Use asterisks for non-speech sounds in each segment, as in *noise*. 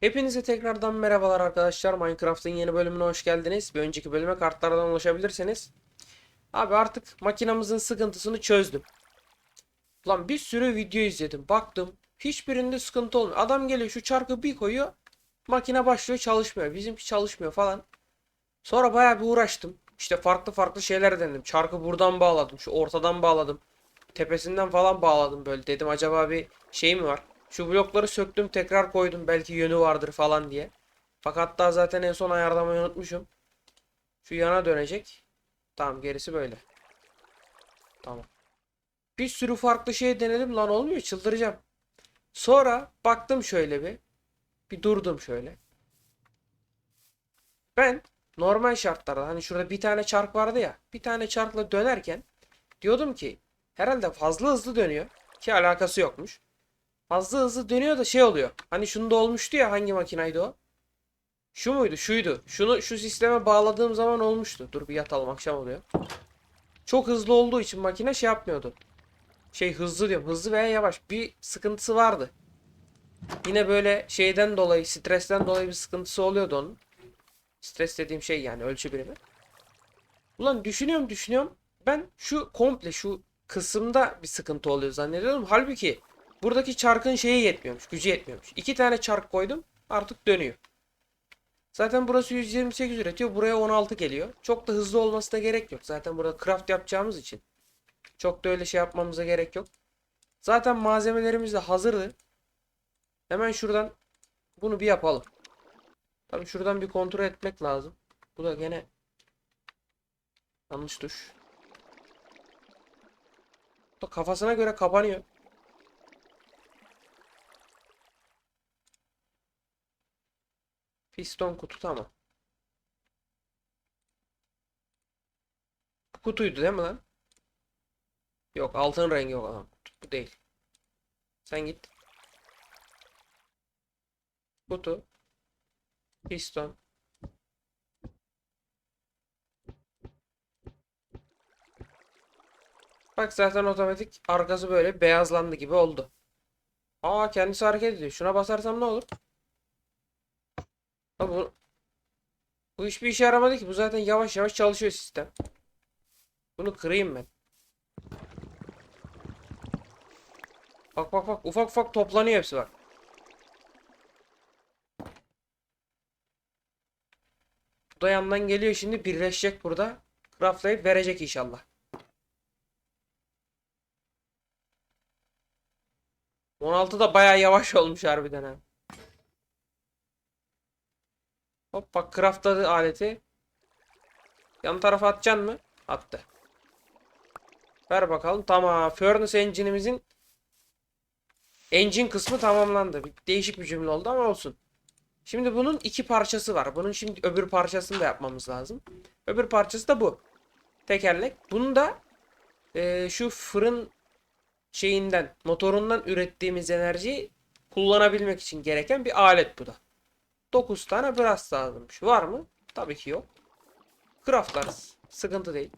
Hepinize tekrardan merhabalar arkadaşlar. Minecraft'ın yeni bölümüne hoş geldiniz. Bir önceki bölüme kartlardan ulaşabilirsiniz. Abi artık makinamızın sıkıntısını çözdüm. Lan bir sürü video izledim. Baktım. Hiçbirinde sıkıntı olmuyor. Adam geliyor şu çarkı bir koyuyor. Makine başlıyor çalışmıyor. Bizimki çalışmıyor falan. Sonra bayağı bir uğraştım. İşte farklı farklı şeyler denedim. Çarkı buradan bağladım. Şu ortadan bağladım. Tepesinden falan bağladım böyle. Dedim acaba bir şey mi var? Şu blokları söktüm tekrar koydum. Belki yönü vardır falan diye. Fakat daha zaten en son ayarlamayı unutmuşum. Şu yana dönecek. Tamam gerisi böyle. Tamam. Bir sürü farklı şey denedim lan olmuyor çıldıracağım. Sonra baktım şöyle bir. Bir durdum şöyle. Ben normal şartlarda hani şurada bir tane çark vardı ya. Bir tane çarkla dönerken diyordum ki herhalde fazla hızlı dönüyor. Ki alakası yokmuş. Fazla hızlı dönüyor da şey oluyor. Hani şunda olmuştu ya hangi makinaydı o? Şu muydu? Şuydu. Şunu şu sisteme bağladığım zaman olmuştu. Dur bir yatalım akşam oluyor. Çok hızlı olduğu için makine şey yapmıyordu. Şey hızlı diyorum. Hızlı veya yavaş. Bir sıkıntısı vardı. Yine böyle şeyden dolayı, stresten dolayı bir sıkıntısı oluyordu onun. Stres dediğim şey yani ölçü birimi. Ulan düşünüyorum düşünüyorum. Ben şu komple şu kısımda bir sıkıntı oluyor zannediyordum. Halbuki buradaki çarkın şeyi yetmiyormuş. Gücü yetmiyormuş. İki tane çark koydum. Artık dönüyor. Zaten burası 128 üretiyor. Buraya 16 geliyor. Çok da hızlı olmasına gerek yok. Zaten burada craft yapacağımız için. Çok da öyle şey yapmamıza gerek yok. Zaten malzemelerimiz de hazırdı. Hemen şuradan bunu bir yapalım. Tabii şuradan bir kontrol etmek lazım. Bu da gene yanlış tuş. Da kafasına göre kapanıyor. Piston kutu tamam. Bu kutuydu değil mi lan? Yok altın rengi olan kutu. Bu değil. Sen git. Kutu. Piston. Bak zaten otomatik arkası böyle beyazlandı gibi oldu. Aa kendisi hareket ediyor. Şuna basarsam ne olur? Bu, bu hiçbir işe yaramadı ki. Bu zaten yavaş yavaş çalışıyor sistem. Bunu kırayım ben. Bak bak bak ufak ufak toplanıyor hepsi bak. Bu da yandan geliyor şimdi birleşecek burada. Craftlayıp verecek inşallah. ...16 da bayağı yavaş *laughs* olmuş harbiden ha. Hop craftladı aleti. Yan tarafa atacaksın mı? Attı. Ver bakalım. Tamam. Furnace engine'imizin engine kısmı tamamlandı. Değişik bir cümle oldu ama olsun. Şimdi bunun iki parçası var. Bunun şimdi öbür parçasını da yapmamız lazım. Öbür parçası da bu. Tekerlek. Bunu da e, şu fırın şeyinden, motorundan ürettiğimiz enerjiyi kullanabilmek için gereken bir alet bu da. 9 tane brass lazımmış. Var mı? Tabii ki yok. Craftlarız. Sıkıntı değil.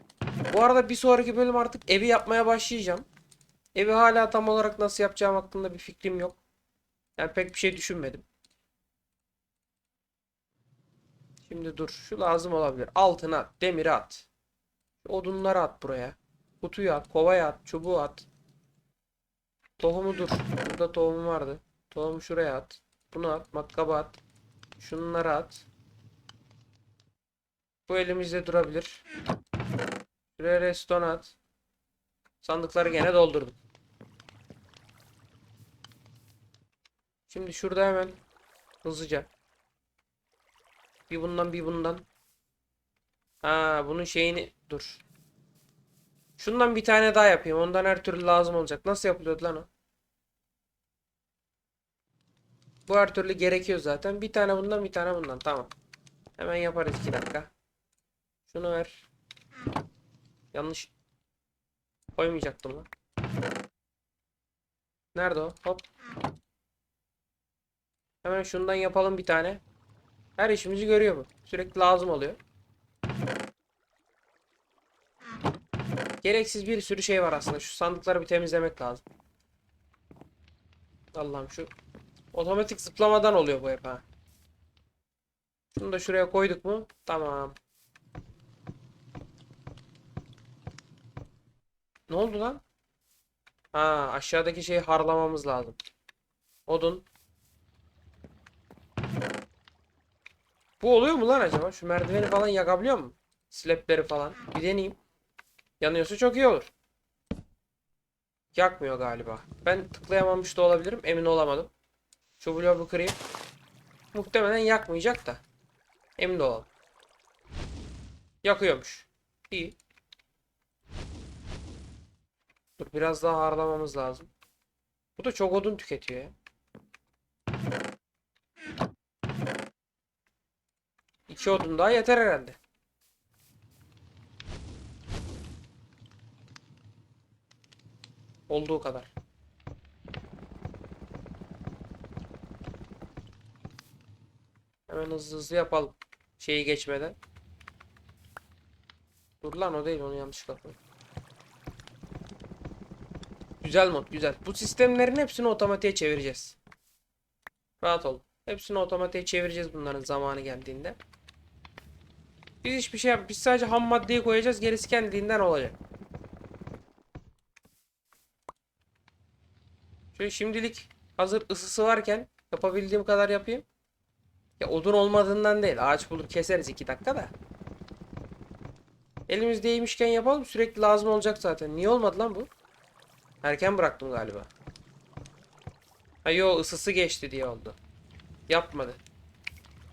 Bu arada bir sonraki bölüm artık evi yapmaya başlayacağım. Evi hala tam olarak nasıl yapacağım hakkında bir fikrim yok. Yani pek bir şey düşünmedim. Şimdi dur. Şu lazım olabilir. Altına at. Demiri at. Odunları at buraya. Kutuyu at. Kovaya at. Çubuğu at. Tohumu dur. Burada tohum vardı. Tohumu şuraya at. Bunu at. Matkaba at. Şunları at. Bu elimizde durabilir. Şuraya reston at. Sandıkları gene doldurdum. Şimdi şurada hemen hızlıca. Bir bundan bir bundan. Ha bunun şeyini dur. Şundan bir tane daha yapayım. Ondan her türlü lazım olacak. Nasıl yapılıyordu lan o? Bu her türlü gerekiyor zaten. Bir tane bundan bir tane bundan. Tamam. Hemen yaparız 2 dakika. Şunu ver. Yanlış koymayacaktım lan. Nerede o? Hop. Hemen şundan yapalım bir tane. Her işimizi görüyor bu. Sürekli lazım oluyor. Gereksiz bir sürü şey var aslında. Şu sandıkları bir temizlemek lazım. Allah'ım şu otomatik zıplamadan oluyor bu hep ha. Şunu da şuraya koyduk mu? Tamam. Ne oldu lan? Ha, aşağıdaki şeyi harlamamız lazım. Odun. Bu oluyor mu lan acaba? Şu merdiveni falan yakabiliyor mu? Slapleri falan. Bir deneyeyim. Yanıyorsa çok iyi olur. Yakmıyor galiba. Ben tıklayamamış da olabilirim. Emin olamadım. Şu bloğu kırayım. Muhtemelen yakmayacak da. Emin olalım. Yakıyormuş. İyi. Dur biraz daha harlamamız lazım. Bu da çok odun tüketiyor ya. İki odun daha yeter herhalde. Olduğu kadar. Hemen hızlı hızlı yapalım. Şeyi geçmeden. Dur lan o değil onu yanlışlıkla koydum. Güzel mod güzel. Bu sistemlerin hepsini otomatiğe çevireceğiz. Rahat ol. Hepsini otomatiğe çevireceğiz bunların zamanı geldiğinde. Biz hiçbir şey yap. Biz sadece ham maddeyi koyacağız. Gerisi kendiliğinden olacak. Şöyle şimdilik hazır ısısı varken yapabildiğim kadar yapayım. Ya odun olmadığından değil. Ağaç bulur keseriz 2 dakika da. Elimizdeymişken yapalım. Sürekli lazım olacak zaten. Niye olmadı lan bu? Erken bıraktım galiba. Ha yo ısısı geçti diye oldu. Yapmadı.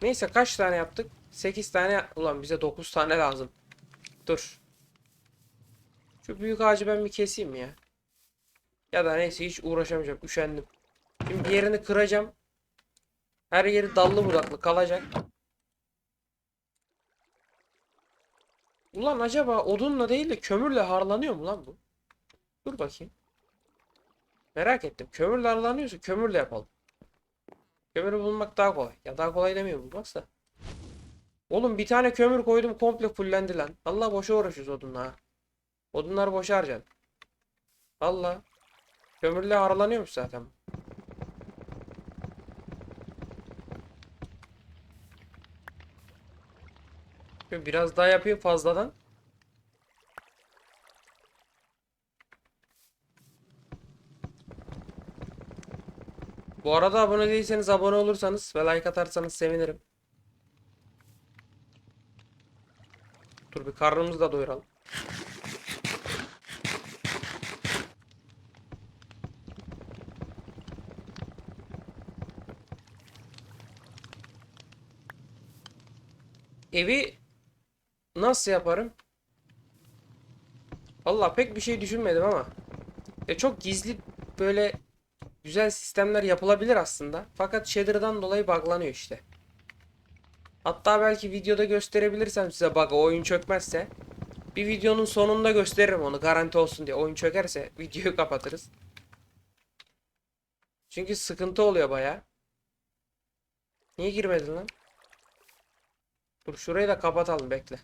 Neyse kaç tane yaptık? 8 tane. Ulan bize 9 tane lazım. Dur. Şu büyük ağacı ben bir keseyim ya. Ya da neyse hiç uğraşamayacağım. Üşendim. Şimdi bir yerini kıracağım. Her yeri dallı budaklı kalacak. Ulan acaba odunla değil de kömürle harlanıyor mu lan bu? Dur bakayım. Merak ettim. Kömürle harlanıyorsa kömürle yapalım. Kömürü bulmak daha kolay. Ya daha kolay demiyorum bulmaksa. Oğlum bir tane kömür koydum komple fullendi lan. Allah boşa uğraşıyoruz odunla ha. Odunlar boşa harcan. Allah. Kömürle harlanıyormuş zaten. Şimdi Biraz daha yapayım fazladan. Bu arada abone değilseniz abone olursanız ve like atarsanız sevinirim. Dur bir karnımızı da doyuralım. Evi nasıl yaparım? Valla pek bir şey düşünmedim ama. Ya çok gizli böyle güzel sistemler yapılabilir aslında. Fakat shader'dan dolayı buglanıyor işte. Hatta belki videoda gösterebilirsem size bug'ı oyun çökmezse. Bir videonun sonunda gösteririm onu garanti olsun diye. Oyun çökerse *laughs* videoyu kapatırız. Çünkü sıkıntı oluyor baya. Niye girmedin lan? Dur şurayı da kapatalım bekle.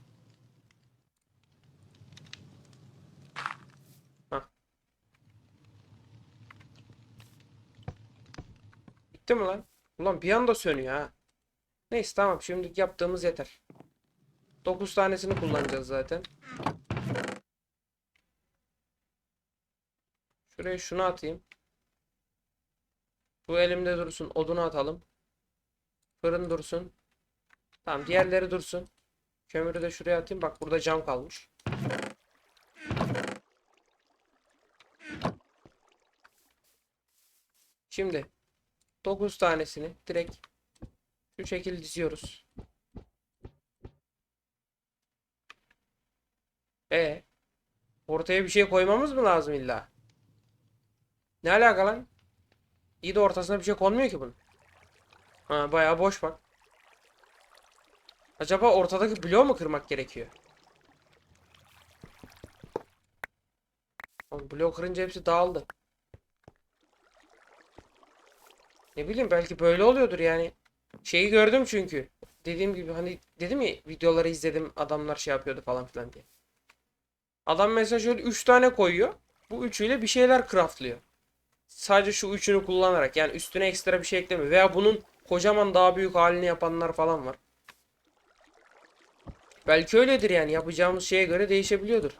Bitti mi lan? Ulan bir anda sönüyor ha. Neyse tamam şimdi yaptığımız yeter. 9 tanesini kullanacağız zaten. Şuraya şunu atayım. Bu elimde dursun. Odunu atalım. Fırın dursun. Tamam diğerleri dursun. Kömürü de şuraya atayım. Bak burada cam kalmış. Şimdi 9 tanesini direkt şu şekilde diziyoruz. E ortaya bir şey koymamız mı lazım illa? Ne alaka lan? İyi de ortasına bir şey konmuyor ki bunun. Ha bayağı boş bak. Acaba ortadaki bloğu mu kırmak gerekiyor? Oğlum bloğu kırınca hepsi dağıldı. Ne bileyim belki böyle oluyordur yani. Şeyi gördüm çünkü. Dediğim gibi hani dedim ya videoları izledim adamlar şey yapıyordu falan filan diye. Adam mesela şöyle 3 tane koyuyor. Bu üçüyle bir şeyler craftlıyor. Sadece şu üçünü kullanarak yani üstüne ekstra bir şey eklemiyor. Veya bunun kocaman daha büyük halini yapanlar falan var. Belki öyledir yani. Yapacağımız şeye göre değişebiliyordur.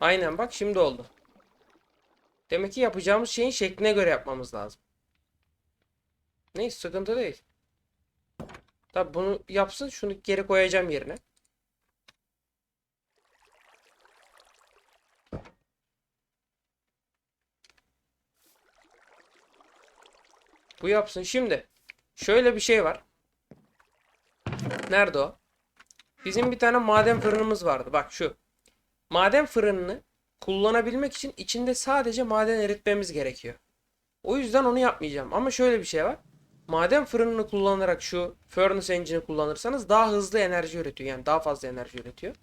Aynen bak şimdi oldu. Demek ki yapacağımız şeyin şekline göre yapmamız lazım. Neyse sıkıntı değil. Tabi bunu yapsın şunu geri koyacağım yerine. Bu yapsın. Şimdi şöyle bir şey var. Nerede o? Bizim bir tane maden fırınımız vardı. Bak şu. Maden fırınını kullanabilmek için içinde sadece maden eritmemiz gerekiyor. O yüzden onu yapmayacağım. Ama şöyle bir şey var. Maden fırınını kullanarak şu furnace engine'i kullanırsanız daha hızlı enerji üretiyor. Yani daha fazla enerji üretiyor.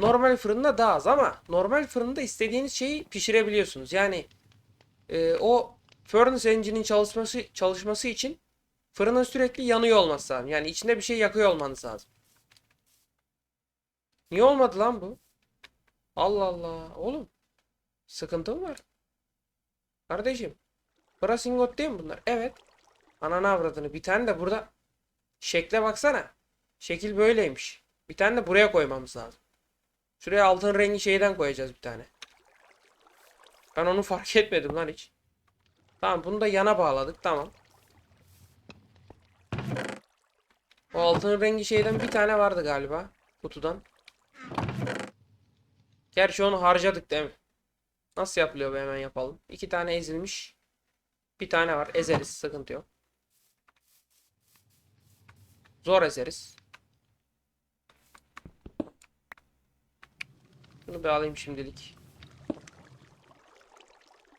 Normal fırında daha az ama normal fırında istediğiniz şeyi pişirebiliyorsunuz. Yani e, o furnace engine'in çalışması çalışması için fırının sürekli yanıyor olması lazım. Yani içinde bir şey yakıyor olmanız lazım. Niye olmadı lan bu? Allah Allah. Oğlum. Sıkıntı mı var? Kardeşim. Brasingot değil mi bunlar? Evet. Ananı avradını. Bir tane de burada. Şekle baksana. Şekil böyleymiş. Bir tane de buraya koymamız lazım. Şuraya altın rengi şeyden koyacağız bir tane. Ben onu fark *laughs* etmedim lan hiç. Tamam bunu da yana bağladık. Tamam. O altın rengi şeyden bir tane vardı galiba. Kutudan. Gerçi onu harcadık değil mi? Nasıl yapılıyor bu hemen yapalım. İki tane ezilmiş. Bir tane var. Ezeriz. Sıkıntı yok. Zor ezeriz. Bunu bir alayım şimdilik.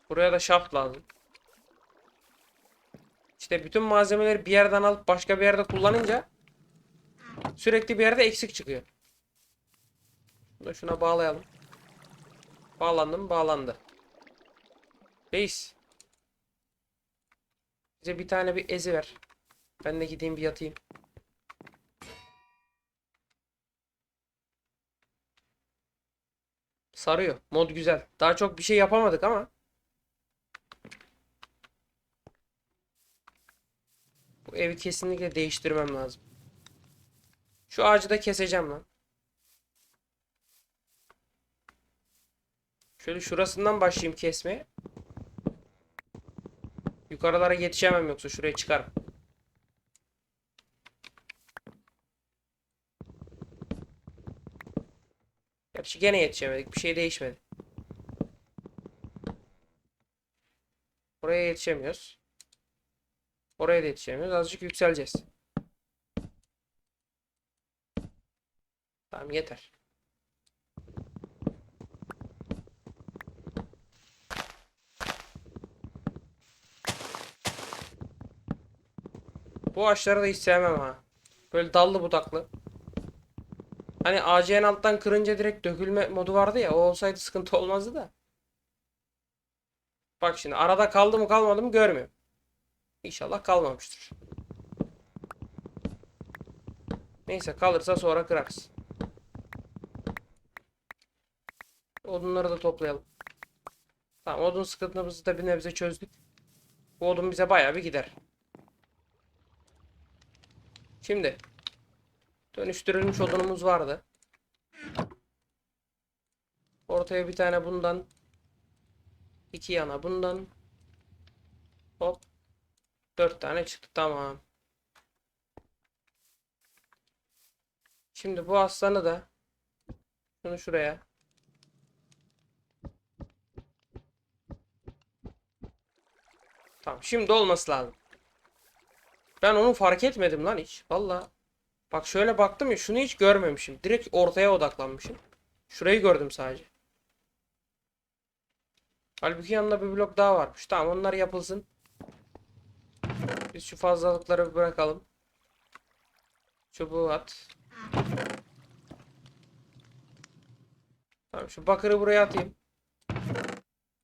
Buraya da şaft lazım. İşte bütün malzemeleri bir yerden alıp başka bir yerde kullanınca sürekli bir yerde eksik çıkıyor. Bunu şuna bağlayalım. Bağlandı mı? Bağlandı. Reis. Bize bir tane bir ezi ver. Ben de gideyim bir yatayım. Sarıyor. Mod güzel. Daha çok bir şey yapamadık ama. Bu evi kesinlikle değiştirmem lazım. Şu ağacı da keseceğim lan. Şöyle şurasından başlayayım kesmeye. Yukarılara yetişemem yoksa şuraya çıkarım. Gerçi gene yetişemedik. Bir şey değişmedi. Oraya yetişemiyoruz. Oraya da yetişemiyoruz. Azıcık yükseleceğiz. Tamam yeter. Bu ağaçları da hiç sevmem ha. Böyle dallı budaklı. Hani en alttan kırınca direkt dökülme modu vardı ya. O olsaydı sıkıntı olmazdı da. Bak şimdi arada kaldı mı kalmadı mı görmüyorum. İnşallah kalmamıştır. Neyse kalırsa sonra kırarız. Odunları da toplayalım. Tamam odun sıkıntımızı da bir nebze çözdük. Bu odun bize bayağı bir gider. Şimdi dönüştürülmüş odunumuz vardı. Ortaya bir tane bundan iki yana bundan hop dört tane çıktı tamam. Şimdi bu aslanı da şunu şuraya Tamam şimdi olması lazım. Ben onu fark etmedim lan hiç. Valla. Bak şöyle baktım ya şunu hiç görmemişim. Direkt ortaya odaklanmışım. Şurayı gördüm sadece. Halbuki yanında bir blok daha varmış. Tamam onlar yapılsın. Biz şu fazlalıkları bırakalım. Çubuğu at. Tamam şu bakırı buraya atayım.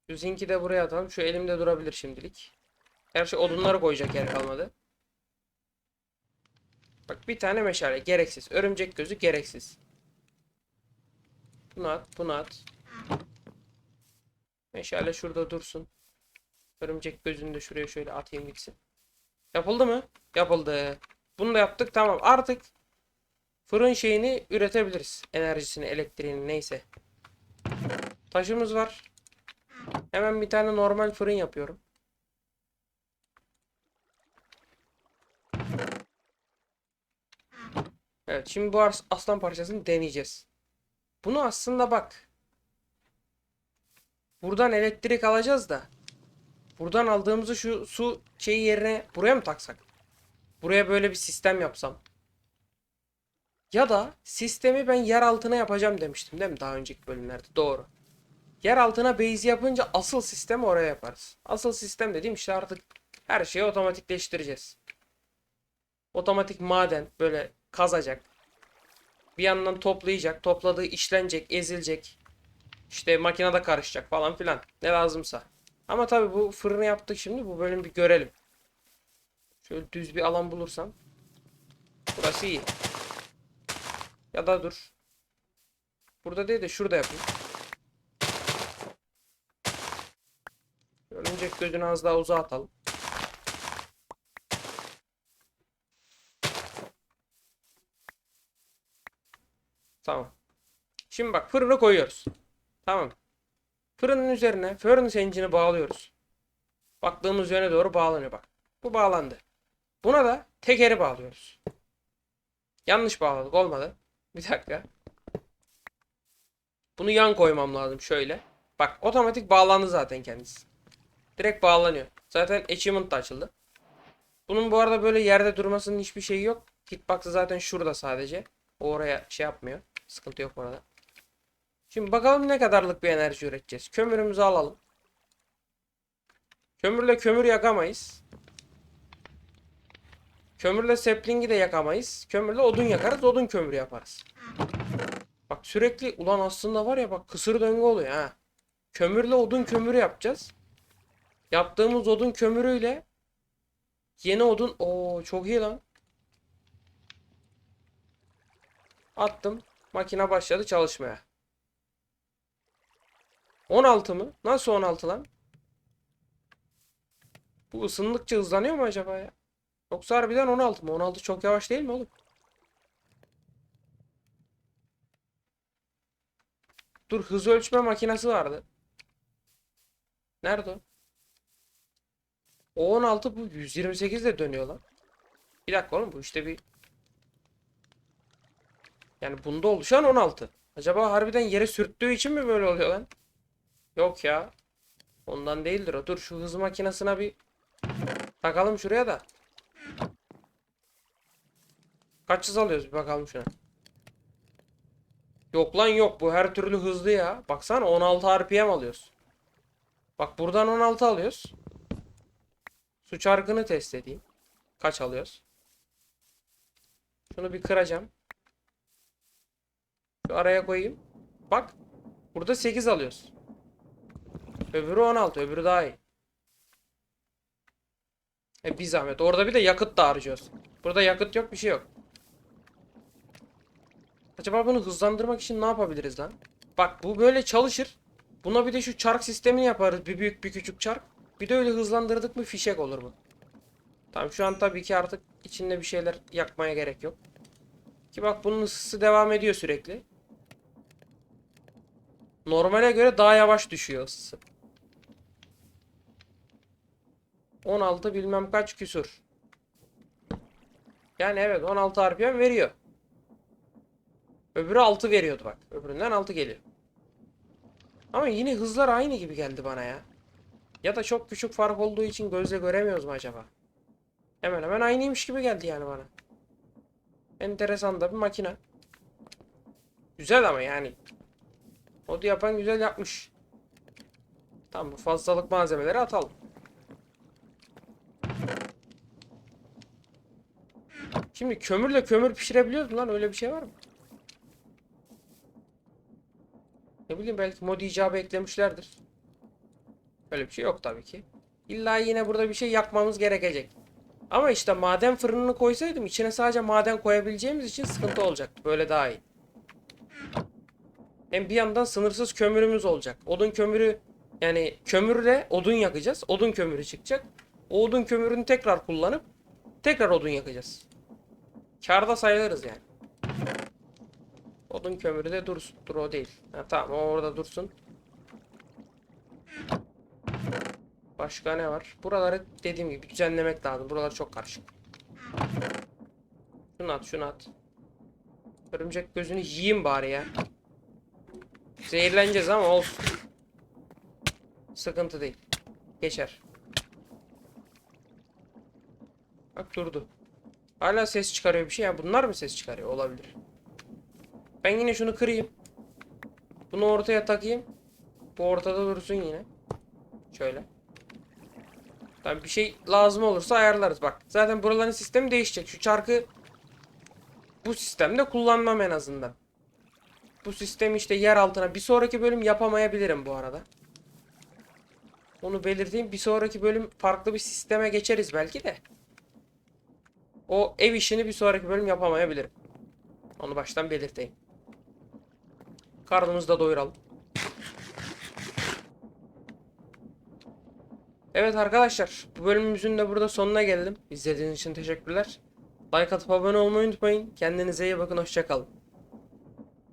Şu zinki de buraya atalım. Şu elimde durabilir şimdilik. Her şey odunları koyacak yer kalmadı. Bak bir tane meşale gereksiz. Örümcek gözü gereksiz. Bunu at, bunu at. Meşale şurada dursun. Örümcek gözünü de şuraya şöyle atayım gitsin. Yapıldı mı? Yapıldı. Bunu da yaptık. Tamam. Artık fırın şeyini üretebiliriz. Enerjisini, elektriğini neyse. Taşımız var. Hemen bir tane normal fırın yapıyorum. Evet şimdi bu aslan parçasını deneyeceğiz. Bunu aslında bak. Buradan elektrik alacağız da. Buradan aldığımızı şu su şeyi yerine buraya mı taksak? Buraya böyle bir sistem yapsam. Ya da sistemi ben yer altına yapacağım demiştim değil mi daha önceki bölümlerde? Doğru. Yer altına base yapınca asıl sistemi oraya yaparız. Asıl sistem dediğim işte artık her şeyi otomatikleştireceğiz. Otomatik maden böyle kazacak. Bir yandan toplayacak. Topladığı işlenecek, ezilecek. İşte makinede karışacak falan filan. Ne lazımsa. Ama tabii bu fırını yaptık şimdi. Bu bölüm bir görelim. Şöyle düz bir alan bulursam. Burası iyi. Ya da dur. Burada değil de şurada yapayım. Örümcek gözünü az daha uzağa atalım. Tamam. Şimdi bak fırını koyuyoruz. Tamam. Fırının üzerine furnace engine'i bağlıyoruz. Baktığımız yöne doğru bağlanıyor bak. Bu bağlandı. Buna da tekeri bağlıyoruz. Yanlış bağladık olmadı. Bir dakika. Bunu yan koymam lazım şöyle. Bak otomatik bağlandı zaten kendisi. Direkt bağlanıyor. Zaten achievement da açıldı. Bunun bu arada böyle yerde durmasının hiçbir şeyi yok. Hitbox'ı zaten şurada sadece. O oraya şey yapmıyor. Sıkıntı yok orada. Şimdi bakalım ne kadarlık bir enerji üreteceğiz. Kömürümüzü alalım. Kömürle kömür yakamayız. Kömürle sapling'i de yakamayız. Kömürle odun yakarız. Odun kömürü yaparız. Bak sürekli ulan aslında var ya bak kısır döngü oluyor ha. Kömürle odun kömürü yapacağız. Yaptığımız odun kömürüyle yeni odun o çok iyi lan. Attım. Makine başladı çalışmaya. 16 mı? Nasıl 16 lan? Bu ısındıkça hızlanıyor mu acaba ya? Yoksa harbiden 16 mı? 16 çok yavaş değil mi oğlum? Dur hız ölçme makinesi vardı. Nerede o? O 16 bu 128 de dönüyor lan. Bir dakika oğlum bu işte bir yani bunda oluşan 16. Acaba harbiden yere sürttüğü için mi böyle oluyor lan? Yok ya. Ondan değildir o. Dur şu hız makinesine bir takalım şuraya da. Kaç hız alıyoruz bir bakalım şuna. Yok lan yok bu her türlü hızlı ya. Baksana 16 RPM alıyoruz. Bak buradan 16 alıyoruz. Su çarkını test edeyim. Kaç alıyoruz? Şunu bir kıracağım. Araya koyayım. Bak. Burada 8 alıyoruz. Öbürü 16. Öbürü daha iyi. E bir zahmet. Orada bir de yakıt da harcıyoruz. Burada yakıt yok bir şey yok. Acaba bunu hızlandırmak için ne yapabiliriz lan? Bak bu böyle çalışır. Buna bir de şu çark sistemini yaparız. Bir büyük bir küçük çark. Bir de öyle hızlandırdık mı fişek olur bu. Tamam şu an tabii ki artık içinde bir şeyler yakmaya gerek yok. Ki bak bunun ısısı devam ediyor sürekli. Normale göre daha yavaş düşüyor ısısı. 16 bilmem kaç küsur. Yani evet 16 RPM veriyor. Öbürü 6 veriyordu bak. Öbüründen 6 geliyor. Ama yine hızlar aynı gibi geldi bana ya. Ya da çok küçük fark olduğu için gözle göremiyoruz mu acaba? Hemen hemen aynıymış gibi geldi yani bana. Enteresan da bir makine. Güzel ama yani. Modu yapan güzel yapmış. Tamam bu fazlalık malzemeleri atalım. Şimdi kömürle kömür pişirebiliyoruz mu lan? Öyle bir şey var mı? Ne bileyim belki mod icabı eklemişlerdir. Öyle bir şey yok tabii ki. İlla yine burada bir şey yapmamız gerekecek. Ama işte maden fırınını koysaydım içine sadece maden koyabileceğimiz için sıkıntı olacaktı. Böyle daha iyi. Hem bir yandan sınırsız kömürümüz olacak. Odun kömürü yani kömürle odun yakacağız. Odun kömürü çıkacak. O odun kömürünü tekrar kullanıp tekrar odun yakacağız. Karda sayılırız yani. Odun kömürü de dursun. Dur o değil. Ha, tamam o orada dursun. Başka ne var? Buraları dediğim gibi düzenlemek lazım. Buralar çok karışık. Şunu at, şunu at. Örümcek gözünü yiyeyim bari ya. Zehirleneceğiz ama olsun. Sıkıntı değil. Geçer. Bak durdu. Hala ses çıkarıyor bir şey. Ya bunlar mı ses çıkarıyor? Olabilir. Ben yine şunu kırayım. Bunu ortaya takayım. Bu ortada dursun yine. Şöyle. Tabii bir şey lazım olursa ayarlarız bak. Zaten buraların sistemi değişecek. Şu çarkı bu sistemde kullanmam en azından. Bu sistemi işte yer altına bir sonraki bölüm yapamayabilirim bu arada. Onu belirteyim. Bir sonraki bölüm farklı bir sisteme geçeriz belki de. O ev işini bir sonraki bölüm yapamayabilirim. Onu baştan belirteyim. Karnımızı da doyuralım. Evet arkadaşlar bu bölümümüzün de burada sonuna geldim. İzlediğiniz için teşekkürler. Like atıp abone olmayı unutmayın. Kendinize iyi bakın. Hoşçakalın.